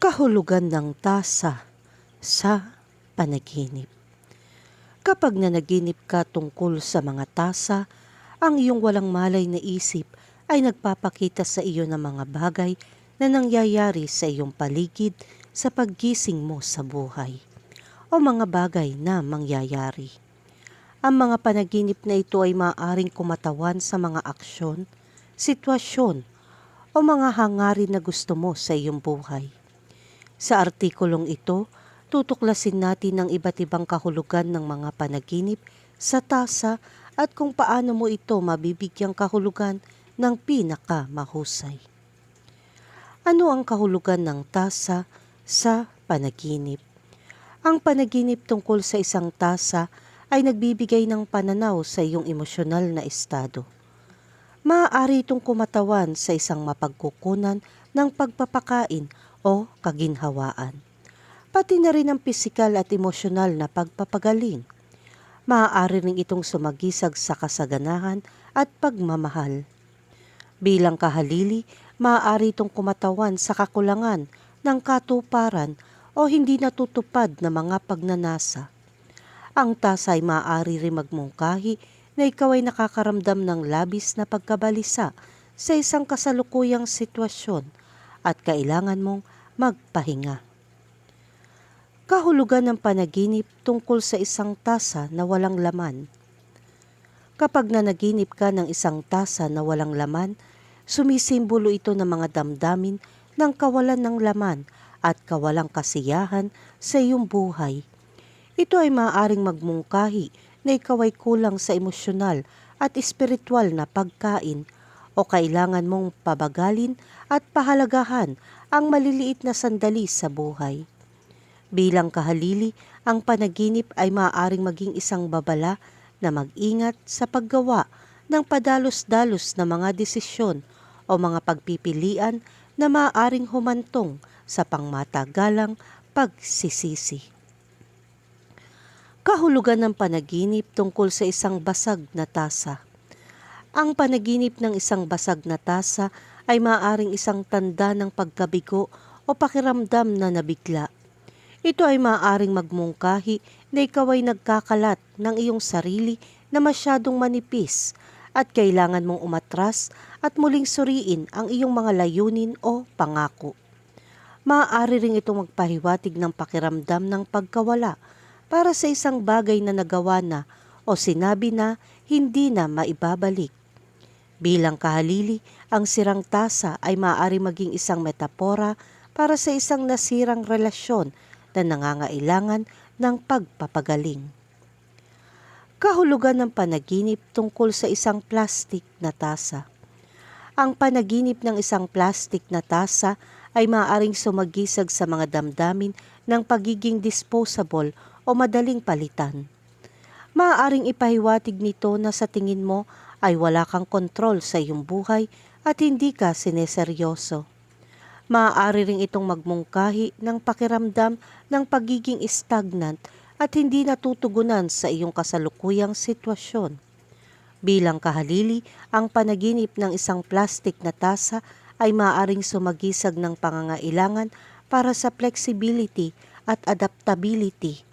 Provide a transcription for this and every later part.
Kahulugan ng tasa sa panaginip. Kapag nanaginip ka tungkol sa mga tasa, ang iyong walang malay na isip ay nagpapakita sa iyo ng mga bagay na nangyayari sa iyong paligid sa paggising mo sa buhay o mga bagay na mangyayari. Ang mga panaginip na ito ay maaaring kumatawan sa mga aksyon, sitwasyon, o mga hangarin na gusto mo sa iyong buhay. Sa artikulong ito, tutuklasin natin ang iba't ibang kahulugan ng mga panaginip sa tasa at kung paano mo ito mabibigyang kahulugan ng pinaka mahusay. Ano ang kahulugan ng tasa sa panaginip? Ang panaginip tungkol sa isang tasa ay nagbibigay ng pananaw sa iyong emosyonal na estado. Maaari itong kumatawan sa isang mapagkukunan ng pagpapakain o kaginhawaan. Pati na rin ang pisikal at emosyonal na pagpapagaling. Maaari rin itong sumagisag sa kasaganahan at pagmamahal. Bilang kahalili, maaari itong kumatawan sa kakulangan ng katuparan o hindi natutupad na mga pagnanasa. Ang tasa ay maaari rin magmungkahi na ikaw ay nakakaramdam ng labis na pagkabalisa sa isang kasalukuyang sitwasyon at kailangan mong magpahinga. Kahulugan ng panaginip tungkol sa isang tasa na walang laman. Kapag nanaginip ka ng isang tasa na walang laman, sumisimbolo ito ng mga damdamin ng kawalan ng laman at kawalang kasiyahan sa iyong buhay. Ito ay maaaring magmungkahi na ikaw ay kulang sa emosyonal at espiritual na pagkain o kailangan mong pabagalin at pahalagahan ang maliliit na sandali sa buhay. Bilang kahalili, ang panaginip ay maaaring maging isang babala na mag-ingat sa paggawa ng padalos-dalos na mga desisyon o mga pagpipilian na maaaring humantong sa pangmatagalang pagsisisi. Kahulugan ng panaginip tungkol sa isang basag na tasa. Ang panaginip ng isang basag na tasa ay maaaring isang tanda ng pagkabigo o pakiramdam na nabigla. Ito ay maaaring magmungkahi na ikaw ay nagkakalat ng iyong sarili na masyadong manipis at kailangan mong umatras at muling suriin ang iyong mga layunin o pangako. Maaari rin itong magpahiwatig ng pakiramdam ng pagkawala para sa isang bagay na nagawa na o sinabi na hindi na maibabalik. Bilang kahalili, ang sirang tasa ay maaari maging isang metapora para sa isang nasirang relasyon na nangangailangan ng pagpapagaling. Kahulugan ng panaginip tungkol sa isang plastik na tasa. Ang panaginip ng isang plastik na tasa ay maaaring sumagisag sa mga damdamin ng pagiging disposable o madaling palitan. Maaaring ipahiwatig nito na sa tingin mo ay wala kang kontrol sa iyong buhay at hindi ka sineseryoso. Maaari rin itong magmungkahi ng pakiramdam ng pagiging stagnant at hindi natutugunan sa iyong kasalukuyang sitwasyon. Bilang kahalili, ang panaginip ng isang plastik na tasa ay maaaring sumagisag ng pangangailangan para sa flexibility at adaptability.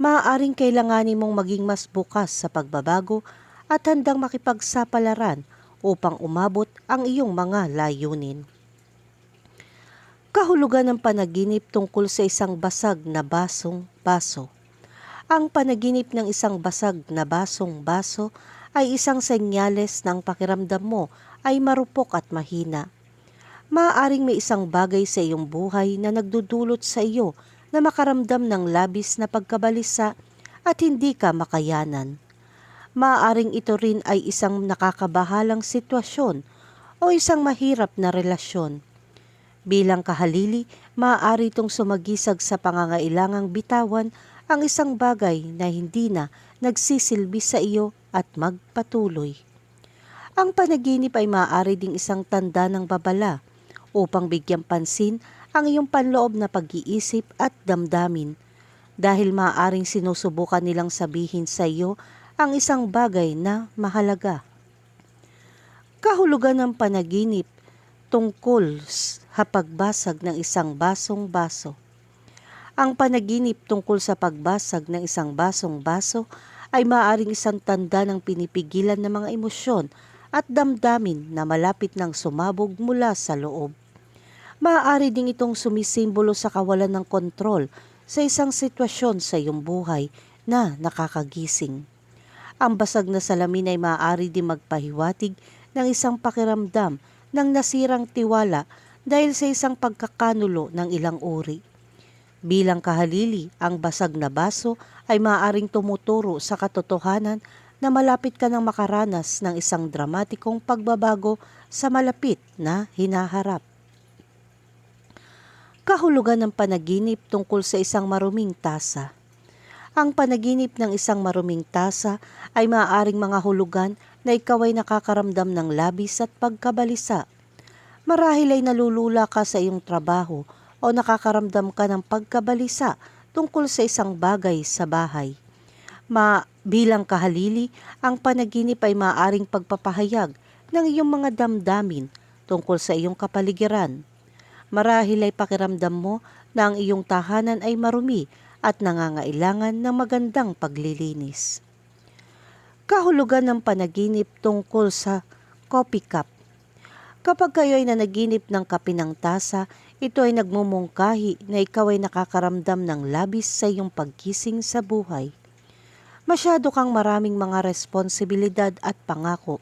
Maaaring kailanganin mong maging mas bukas sa pagbabago at handang makipagsapalaran upang umabot ang iyong mga layunin. Kahulugan ng panaginip tungkol sa isang basag na basong baso. Ang panaginip ng isang basag na basong baso ay isang senyales ng pakiramdam mo ay marupok at mahina. Maaaring may isang bagay sa iyong buhay na nagdudulot sa iyo na makaramdam ng labis na pagkabalisa at hindi ka makayanan. Maaaring ito rin ay isang nakakabahalang sitwasyon o isang mahirap na relasyon. Bilang kahalili, maaari itong sumagisag sa pangangailangang bitawan ang isang bagay na hindi na nagsisilbi sa iyo at magpatuloy. Ang panaginip ay maaari ding isang tanda ng babala upang bigyan pansin ang iyong panloob na pag-iisip at damdamin dahil maaaring sinusubukan nilang sabihin sa iyo ang isang bagay na mahalaga. Kahulugan ng panaginip tungkol sa pagbasag ng isang basong baso. Ang panaginip tungkol sa pagbasag ng isang basong baso ay maaaring isang tanda ng pinipigilan ng mga emosyon at damdamin na malapit ng sumabog mula sa loob. Maaari ding itong sumisimbolo sa kawalan ng kontrol sa isang sitwasyon sa iyong buhay na nakakagising. Ang basag na salamin ay maaari din magpahiwatig ng isang pakiramdam ng nasirang tiwala dahil sa isang pagkakanulo ng ilang uri. Bilang kahalili, ang basag na baso ay maaaring tumuturo sa katotohanan na malapit ka nang makaranas ng isang dramatikong pagbabago sa malapit na hinaharap. Kahulugan ng panaginip tungkol sa isang maruming tasa. Ang panaginip ng isang maruming tasa ay maaaring mga hulugan na ikaw ay nakakaramdam ng labis at pagkabalisa. Marahil ay nalulula ka sa iyong trabaho o nakakaramdam ka ng pagkabalisa tungkol sa isang bagay sa bahay. Ma bilang kahalili, ang panaginip ay maaaring pagpapahayag ng iyong mga damdamin tungkol sa iyong kapaligiran. Marahil ay pakiramdam mo na ang iyong tahanan ay marumi at nangangailangan ng magandang paglilinis. Kahulugan ng panaginip tungkol sa coffee cup. Kapag kayo ay nanaginip ng kape ng tasa, ito ay nagmumungkahi na ikaw ay nakakaramdam ng labis sa iyong pagkising sa buhay. Masyado kang maraming mga responsibilidad at pangako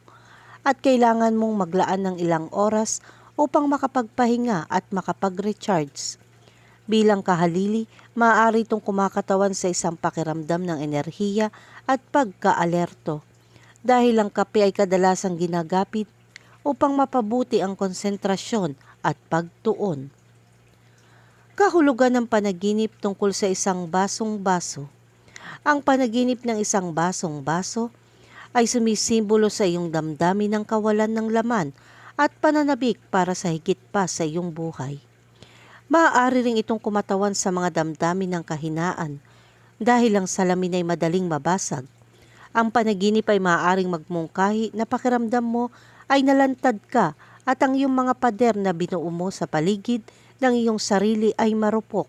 at kailangan mong maglaan ng ilang oras upang makapagpahinga at makapag-recharge. Bilang kahalili, maaari itong kumakatawan sa isang pakiramdam ng enerhiya at pagka-alerto. Dahil ang kape ay kadalasang ginagapit upang mapabuti ang konsentrasyon at pagtuon. Kahulugan ng panaginip tungkol sa isang basong baso. Ang panaginip ng isang basong baso ay sumisimbolo sa iyong damdamin ng kawalan ng laman at pananabik para sa higit pa sa iyong buhay. Maaari ring itong kumatawan sa mga damdamin ng kahinaan dahil ang salamin ay madaling mabasag. Ang panaginip ay maaaring magmungkahi na pakiramdam mo ay nalantad ka at ang iyong mga pader na binuo mo sa paligid ng iyong sarili ay marupok.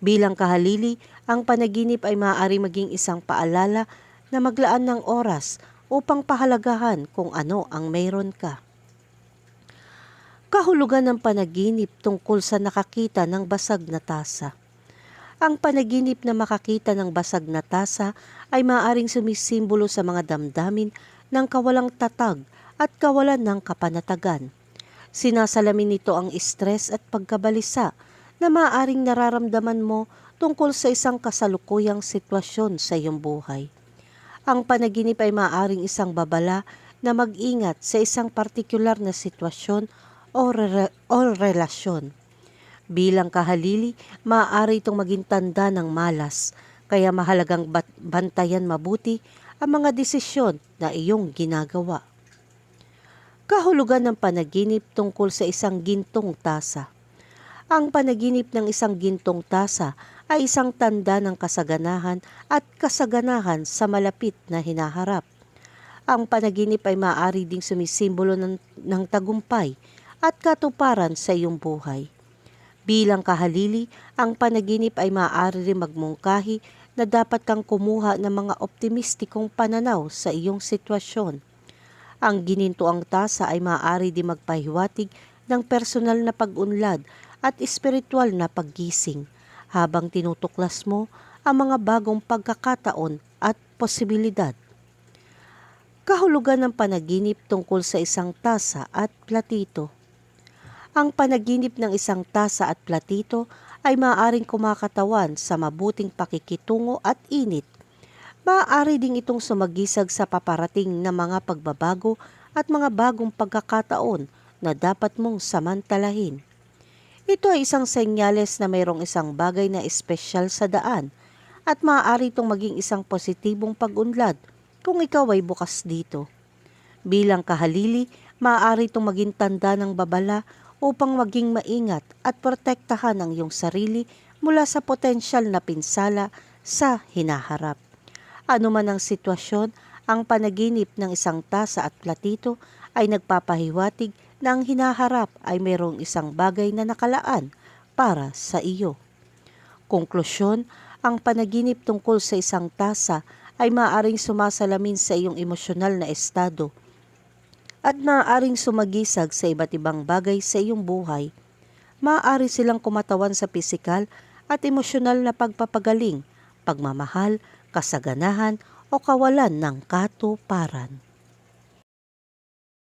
Bilang kahalili, ang panaginip ay maaari maging isang paalala na maglaan ng oras upang pahalagahan kung ano ang mayroon ka. Kahulugan ng panaginip tungkol sa nakakita ng basag na tasa. Ang panaginip na makakita ng basag na tasa ay maaaring sumisimbolo sa mga damdamin ng kawalang tatag at kawalan ng kapanatagan. Sinasalamin nito ang stress at pagkabalisa na maaaring nararamdaman mo tungkol sa isang kasalukuyang sitwasyon sa iyong buhay. Ang panaginip ay maaaring isang babala na mag-ingat sa isang partikular na sitwasyon o, re- o relasyon. Bilang kahalili, maaari itong maging tanda ng malas, kaya mahalagang bat- bantayan mabuti ang mga desisyon na iyong ginagawa. Kahulugan ng panaginip tungkol sa isang gintong tasa. Ang panaginip ng isang gintong tasa ay isang tanda ng kasaganahan at kasaganahan sa malapit na hinaharap. Ang panaginip ay maaari ding sumisimbolo ng, ng tagumpay at katuparan sa iyong buhay. Bilang kahalili, ang panaginip ay maaari rin magmungkahi na dapat kang kumuha ng mga optimistikong pananaw sa iyong sitwasyon. Ang ginintuang tasa ay maaari din magpahiwatig ng personal na pag-unlad at espiritual na paggising habang tinutuklas mo ang mga bagong pagkakataon at posibilidad. Kahulugan ng panaginip tungkol sa isang tasa at platito. Ang panaginip ng isang tasa at platito ay maaaring kumakatawan sa mabuting pakikitungo at init. Maaari ding itong sumagisag sa paparating na mga pagbabago at mga bagong pagkakataon na dapat mong samantalahin. Ito ay isang senyales na mayroong isang bagay na espesyal sa daan at maaari itong maging isang positibong pag-unlad kung ikaw ay bukas dito. Bilang kahalili, maaari itong maging tanda ng babala upang maging maingat at protektahan ang iyong sarili mula sa potensyal na pinsala sa hinaharap. Ano man ang sitwasyon, ang panaginip ng isang tasa at platito ay nagpapahiwatig na ang hinaharap ay mayroong isang bagay na nakalaan para sa iyo. Konklusyon, ang panaginip tungkol sa isang tasa ay maaaring sumasalamin sa iyong emosyonal na estado at maaaring sumagisag sa iba't ibang bagay sa iyong buhay. Maaari silang kumatawan sa pisikal at emosyonal na pagpapagaling, pagmamahal, kasaganahan o kawalan ng katuparan.